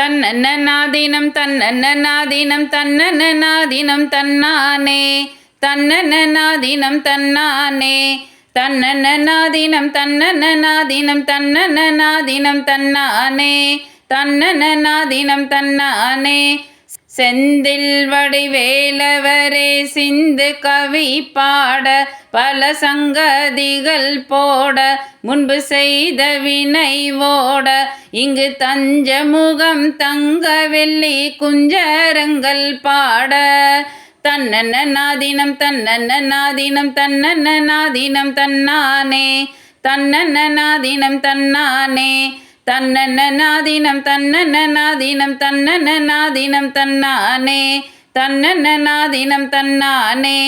தன்னன்னாதீனம் தன்னன்னாதீனம் தன்னன்னாதீனம் தன்னானே. தன்னன்னாதீனம் தன்னானே. தன்னன்னாதீனம் தன்னன்னாதீனம் தன்னன்னாதீனம் தன்னானே. தன்னன்னாதீனம் தன்னானே. செந்தில் வடிவேலவரே சிந்து கவி பாட பல சங்கதிகள் போட முன்பு செய்த வினை ஓட. இங்கு தஞ்ச முகம் தங்க வெள்ளி குஞ்சரங்கள் பாட. தன்னன்ன நாதினம் தன்னன்ன நாதினம் தன்னன்ன நாதினம் தன்னானே. தன்னன்ன நாதினம் தன்னானே. தன்னன்ன நாதினம் தன்னன்ன நாதினம் தன்னன்ன நாதினம் தன்னானே தன்னன்ன நாதினம் தன்னானே.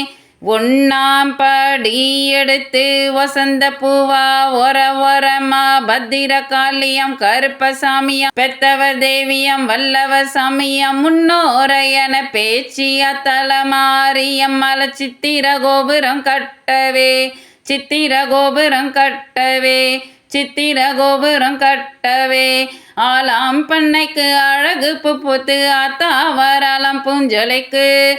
ஒன்னாம் படி எடுத்து வசந்த பூவா ஒர ஒரமா பத்திர காளியம் கருப்பசாமியம் பெத்தவர் தேவியம் வல்லவர் சாமியம் முன்னோரையன பேச்சிய தலமாரியம் மல சித்திர கோபுரம் கட்டவே சித்திர கோபுரம் கட்டவே. சித்திர கோபுரம் கட்டவே. ஆலாம் பண்ணைக்கு அழகு புப்புத்து ஆத்தா வராலாம் பூஞ்சொலைக்கு.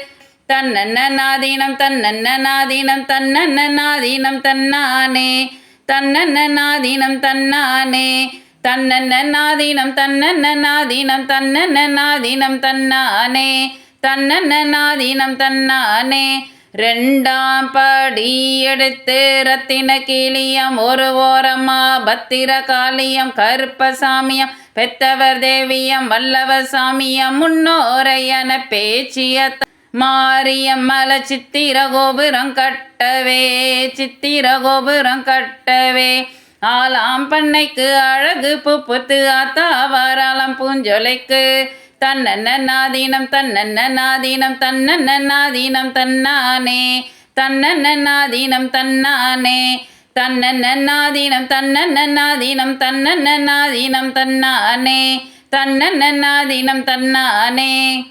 தன்னன்ன நாதீனம் தன்னன்ன நாதீனம் தன்னன்ன நாதீனம் தன்னானே. தன்னன்ன நாதீனம் தன்னானே. தன்னன்ன நாதீனம் தன்னன்ன நாதீனம் தன்னன்ன நாதீனம் தன்னானே. தன்னன்ன நாதீனம் தன்னானே. ரெண்டாம் படி எடுத்து ரத்தின கிளியம் ஒரு ஓரம்மா பத்திர காளியம் கருப்பசாமியம் பெத்தவர் தேவியம் வல்லவ சாமியம் முன்னோரையன பேச்சிய த- மாரியம்மல சித்திர கோபுரம் கட்டவே சித்திர கோபுரம் கட்டவே. ஆலாம் பண்ணைக்கு அழகு புப்புத்து ஆத்தா வாராளம் பூஞ்சொலைக்கு. தன்னன்னாதீனம் தன்னன்னாதீனம் தன்னன்னாதீனம் தன்னானே. தன்னன்னாதீனம் தன்னானே. தன்னன்னாதீனம் தன்னன்னாதீனம் தன்னன்னாதீனம் தன்னானே. தன்னன்னாதீனம் தன்னானே.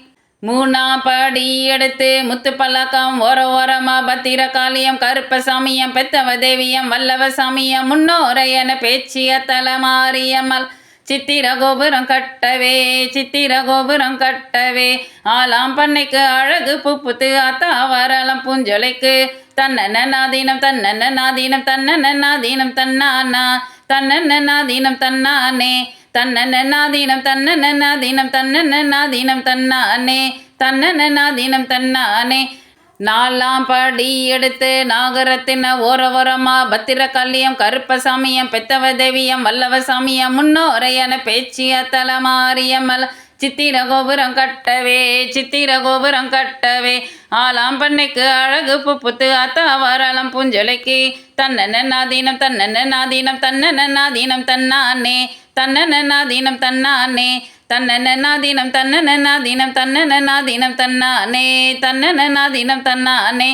மூணாம் படி எடுத்து முத்து பல்லக்கம் ஓர ஓரமா பத்திர காளியம் கருப்பசாமியம் பெத்தவ தேவியம் வல்லவ சாமியம் முன்னோரையன பேச்சிய தலமாரியம்மல் சித்திர கோபுரம் கட்டவே சித்திர கோபுரம் கட்டவே. ஆலாம் பண்ணைக்கு அழகு புப்புத்து அத்தா வரலாம் பூஞ்சொலைக்கு. தன்னன நாதீனம் தன்னன நாதீனம் தன்னன நாதீனம் தன்னானா. தன்னன நாதீனம் தன்னானே. தன்னன நாதீனம் தன்னன நாதீனம் தன்னன நாதீனம் தன்னானே. தன்னன நாதீனம் தன்னானே. நாலாம் படி எடுத்து நாகரத்தின ஓர ஓரமா பத்திர கல்லியம் கருப்பசாமியம் பெத்தவ தேவியம் வல்லவ சாமியம் முன்னோரையன பேச்சிய தலமாரியம்மல சித்திர கோபுரம் கட்டவே சித்திர கோபுரம் கட்டவே. ஆலாம் பண்ணைக்கு அழகு புப்புத்து அத்தா வரலம் பூஞ்சொலைக்கு. தன்னன நாதீனம் தன்னன நாதீனம் தன்னன நாதீனம் தன்னானே தன்னன நாதீனம் தன்னானே. தன்னன நாதீனம் தன்னன நாதீனம் தன்னன நாதீனம் தன்னானே. தன்னன நாதீனம் தன்னானே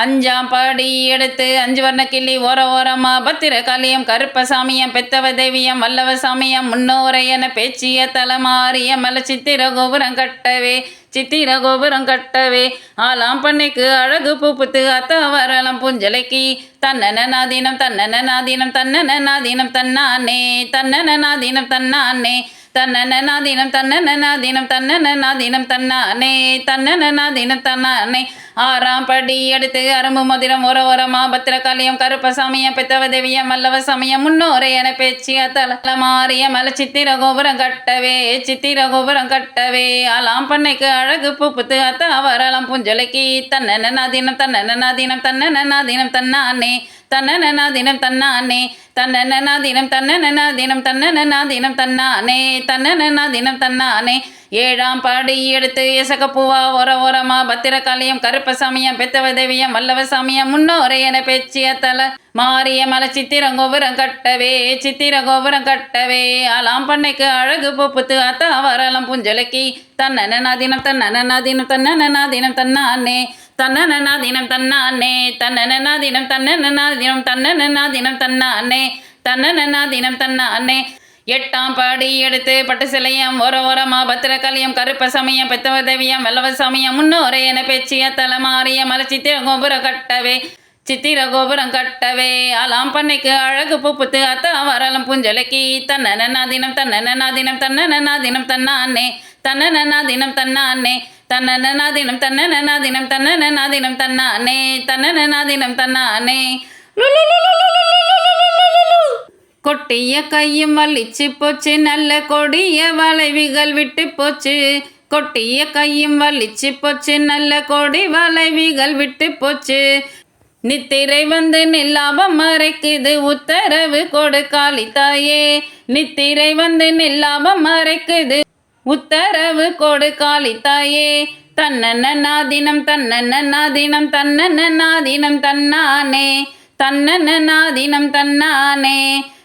அஞ்சாம் படி எடுத்து அஞ்சு வர்ண கிள்ளி ஓர ஓரமா பத்திர காளியம் கருப்பசாமியம் பெத்தவ தேவியம் வல்லவ சாமியம் முன்னோரையன பேச்சிய தலமாறிய மல சித்திர கோபுரம் கட்டவே சித்திர கோபுரம் கட்டவே. ஆலாம் பண்ணைக்கு அழகு பூப்புத்து அத்த வரலம் பூஞ்சலைக்கு தன்னன நாதீனம் தன்னன நாதீனம் தன்னன நாதீனம் தன்னானே. தன்னன நாதீனம் தன்னானே தன்னன நாதீனம் தன்னன. தன்னானே தன்னன நாதீனம் தன்னானே ஆறாம் படி எடுத்து அரும்பு மதுரம் ஒரு ஓரமா பத்திரகாளியம் கருப்பசாமியம் பெத்தவ தேவியம் சமயம் முன்னோரை என பேச்சிய தலமாரிய மல சித்திர கோபுரம் கட்டவே சித்திர கோபுரம் கட்டவே. அலாம் பண்ணைக்கு அழகு பூப்புத்து அத்த வரலாம் பூஞ்சொலைக்கு. தன்னன நாதீனம் தன்னன நாதீனம் தன்னன. நாதீனம் தன்னனா தினம் தன்னானே தன்னனா தினம் தன்னனா தினம் தன்னனா தினம் தன்னானே தன்னனா தினம் தன்னானே. ஏழாம் படி எடுத்து எசகப்பூவா ஒர ஓரமா பத்திரகாளியம் கருப்பசாமியம் பெத்தவ தேவியம் வல்லவ முன்னோரை என பேச்சிய தல மாரிய மல சித்திர கோபுரம் கட்டவே சித்திர கோபுரம் கட்டவே. அலாம் பண்ணைக்கு அழகு பூப்புத்து அத்த வரலம் புஞ்சலக்கி. தன்னன தினம் தன்னன தினம் தன்னன தினம் தன்னானே. தன்னன தினம் தன்னானே. தன்னன தினம் தன்னன தினம் தன்னன தினம் தன்னானே. தன்னன தினம் தன்னானே. எட்டாம் படி எடுத்து பட்டு சிலையம் ஓர ஓரமா பத்திரகாளியம் கருப்ப சமயம் பெத்தவ தேவியம் வெள்ளவ சமயம் முன்னோரே என பேச்சிய தலமாரிய மலச்சித்திர கோபுர கட்டவே சித்திர கோபுரம் கட்டவே. அலாம் பண்ணைக்கு அழகு புப்புத்து அத்த வரலம் புஞ்சலைக்கு தன்னனா தினம் தன்னனா தினம் தன்னனா தினம் தன்னானே தன்னனா தினம் தன்னானே தன்னனா தினம் தன்னனா தினம் தன்னனா தினம் தன்னானே தன்னனா தினம் தன்னானே. கொட்டிய கையும் வலிச்சு போச்சு. நல்ல கொடிய வளைவிகள் விட்டு போச்சு. கொட்டிய கையும் வலிச்சு போச்சு. நல்ல கொடி வளைவிகள் விட்டு போச்சு. நித்திரை வந்து நில்லாபம் மறைக்குது. உத்தரவு கொடு காளி தாயே. நித்திரை வந்து நில்லாபம் மறைக்குது. உத்தரவு கொடு காளி தாயே. தன்னன்னா தினம் தன்னன்னா தினம் தன்னன்னா தினம் தன்னானே. தன்னன்னா தினம் தன்னானே.